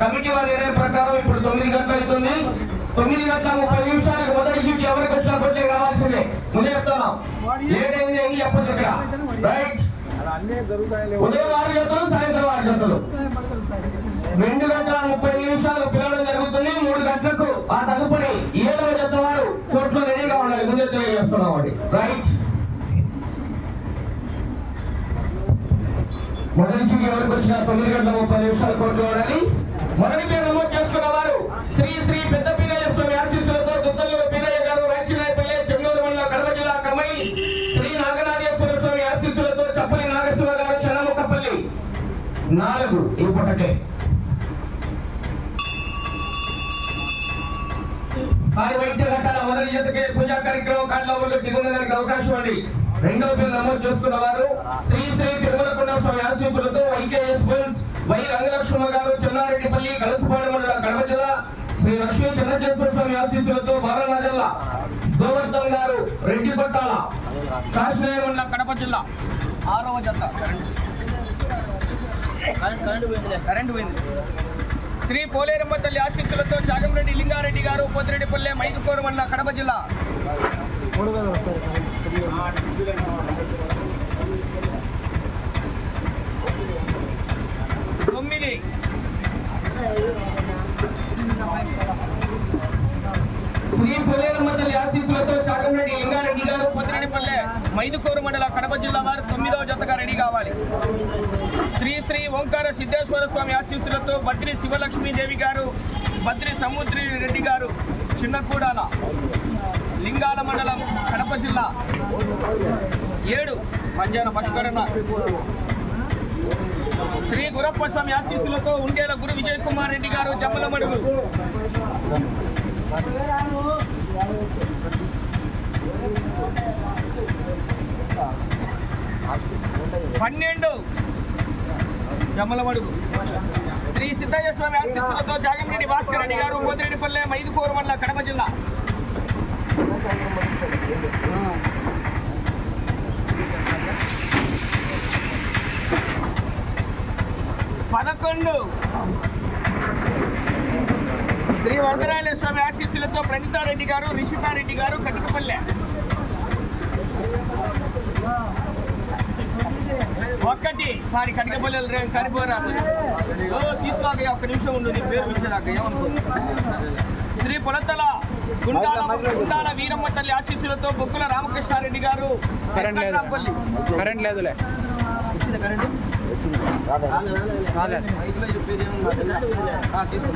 Committee వారి నిర్ణయం ప్రకారం ఇప్పుడు తొమ్మిది గంటలు అవుతుంది. తొమ్మిది గంటల ముప్పై నిమిషాలకు మొదటి సీట్ ఎవరికి వచ్చినా కొట్టే కావాల్సిందే. ముందే చెప్తున్నాం. లేట్ ఏం చెప్పదు ఇక్కడ. రైట్ ఉదయం ఆరు గంటలు సాయంత్రం ఆరు గంటలు. రెండు గంటల ముప్పై నిమిషాలు పిలవడం జరుగుతుంది. మూడు గంటలకు ఆ తదుపరి ఏడవ జత వారు కోర్టులో రెడీగా ఉండాలి. ముందే తెలియజేస్తున్నాం అండి రైట్ మొదటి నుంచి ఎవరికి వచ్చినా తొమ్మిది గంటల ముప్పై నిమిషాలు కోర్టులో ఉండాలి. నాలుగు ఈ పుటకే ఆరు వైద్య ఘట్టాల మొదటి జతకే పూజా కార్యక్రమం కాట్లవల్లో దిగుండడానికి అవకాశం అండి రెండవ పేరు నమోదు చేసుకున్న వారు శ్రీ శ్రీ తిరుమలకొండ స్వామి ఆశీస్సులతో వైకేఎస్ బుల్స్ వై రంగలక్ష్మ గారు చెన్నారెడ్డిపల్లి కలసపాడు మండల కడప జిల్లా శ్రీ లక్ష్మీ చంద్రకేశ్వర స్వామి ఆశీస్సులతో బాలనా జిల్లా గోవర్ధన్ గారు రెడ్డి పట్టాల కాశ్మీర్ కడప జిల్లా. ఆరవ జత. కరెంట్ పోయింది శ్రీ పోలేరమ్మ తల్లి ఆశీస్సులతో చాగంరెడ్డి లింగారెడ్డి గారు పోతిరెడ్డిపల్లె మైదుకోరు మండల కడప జిల్లా తొమ్మిది శ్రీ పోలేరమ్మ తల్లి ఆశీస్సులతో చాగంరెడ్డి లింగారెడ్డి గారు పోతిరెడ్డిపల్లె మైదుకోరు మండల కడప జిల్లా వారు తొమ్మిదవ జతగా రెడీ కావాలి శ్రీ ఓంకార సిద్ధేశ్వర స్వామి ఆశీస్సులతో బద్రి శివలక్ష్మీదేవి గారు బద్రి సముద్రి రెడ్డి గారు చిన్నకూడాల లింగాల మండలం కడప జిల్లా. ఏడు మధ్యాహ్న పశుకరణ శ్రీ గురప్ప స్వామి ఆశీస్సులతో ఉండేల గురు విజయ్ కుమార్ రెడ్డి గారు జమ్మలమడుగు. పన్నెండు జమ్మలమడుగు శ్రీ సిద్ధయ్య స్వామి ఆశీస్సులతో జాగంరెడ్డి భాస్కర్ రెడ్డి గారు మోదిరెడ్డిపల్లె మైదుకూరు మండల కడప జిల్లా. పదకొండు. శ్రీ వరదరాయల స్వామి ఆశీస్సులతో ప్రణితారెడ్డి గారు రిషితారెడ్డి గారు కటికపల్లె. ఒక్కటి సారి కటికపల్లె కనిపోరా ఓ తీసుకోక ఒక్క నిమిషం ఉండు నీ పేరు ఏమనుకో. శ్రీ పొలతల గుండాల గుండాల వీరమ్మ తల్లి ఆశీస్సులతో బొగ్గుల రామకృష్ణారెడ్డి గారు కరెంట్ లేదు. కరెంట్ లేదులే. కరెంటు.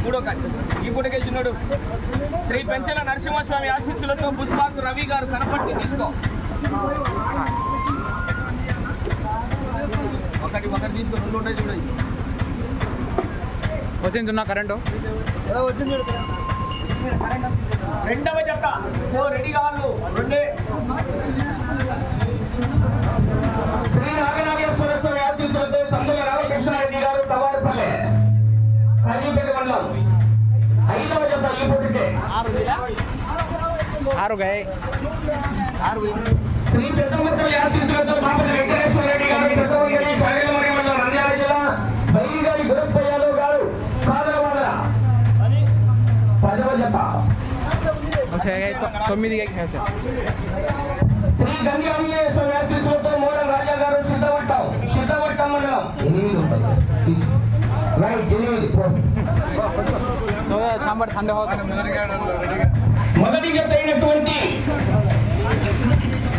మూడో కార్డు ఈ పూటకే చిన్నోడు. శ్రీ పెంచల నరసింహస్వామి ఆశీస్సులతో పుష్పాకు రవి గారు కనపట్టి తీసుకో. వచ్చింది ఉన్నా కరెంటు రెండవ జత ఓ రెడీ కావాలి రెండే. శ్రీ నాగనాగేశ్వర స్వామి ఆశీస్సులతో సందుల రామకృష్ణారెడ్డి గారు తవారిపల్లె కాజీపేట మండలం. ఐదవ జత ఈ పూటకే. ఆరు శ్రీ ఆశీస్సులతో బాపతి వెంకటేశ్వర రెడ్డి గారు పెద్దమూర్తి చాగలమరి మండలం నంద్యాల జిల్లా బైగారి గురప్ప యాదవ్ గారు కాదరవాడ పదవ జత తొమ్మిది గాయ శ్రీ గంగాంజనేయ స్వామి ఆశీస్సులతో మోడల్ రాజా గారు సిద్ధవట్టం సిద్ధవట్టం మండలం ఎనిమిది ఉంటాయి తీసుకో. రైట్ ఎనిమిది పో. సాంబార్ ఠండా హోతా మొదటి జత అయినటువంటి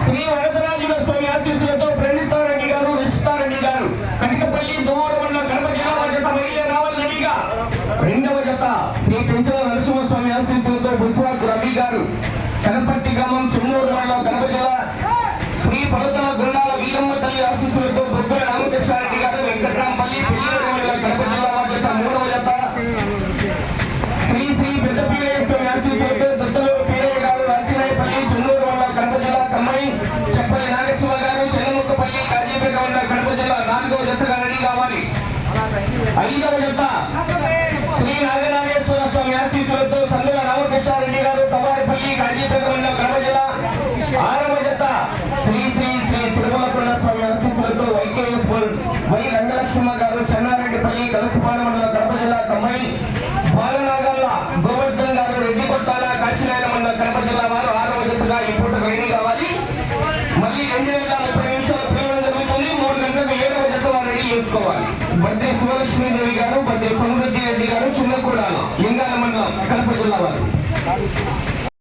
శ్రీ వరదరాజుల స్వామి ఆశీస్సులతో ప్రణితారెడ్డి గారు రిషితారెడ్డి గారు కనకపల్లి దువ్వాడ మండలం కడప జిల్లా వారి జత బయలుదే రావాలి రెడీగా రెండవ జత శ్రీ పెంచల నరసింహస్వామి ఆశీస్సులతో బుస్వాక్ రవి గారు కనపర్తి గ్రామం చెన్నూరు మండలం కడప జిల్లా. శ్రీ పర్వతన గుండాల వీరమ్మ తల్లి ఆశీస్సులతో బొబ్బల రామకృష్ణారెడ్డి గారు వెంకట్రాంపల్లి మండలం కడప జిల్లా వారి మూడవ జత. శ్రీ శ్రీ పెద్ద ఆశీస్సులతో దత్తలు గారు చెన్నూరు మండలం కడప జిల్లా చెప్పల్లి నాగేశ్వర గారు చెన్నముక్కపల్లి కాజీపేట మండలం కడప జిల్లా నాలుగవ జతగా రెడీ కావాలి. ఐదవ జత శ్రీ నాగనాగేశ్వర స్వామి ఆశీస్సులతో కర్నూలు జిల్లా కమ్మాయి. బాలనాగల్ల గోవర్ధన్ గారు రెడ్డి కొట్టాల కాశీనాయన మండల కడప జిల్లా వారు ఆరవ జతగా ఈ పూట రైలు కావాలి. మళ్ళీ రెండు గంటల ముప్పై నిమిషాల ప్రయాణం జరుగుతుంది. మూడు గంటలకు ఏడవ జత వారు రెడీ చేసుకోవాలి. బద్దే శివలక్ష్మీదేవి గారు బద్దే సమృద్ధి రెడ్డి గారు చిన్నకూడాలు ఎంగాల మండలం కడప జిల్లా వారు.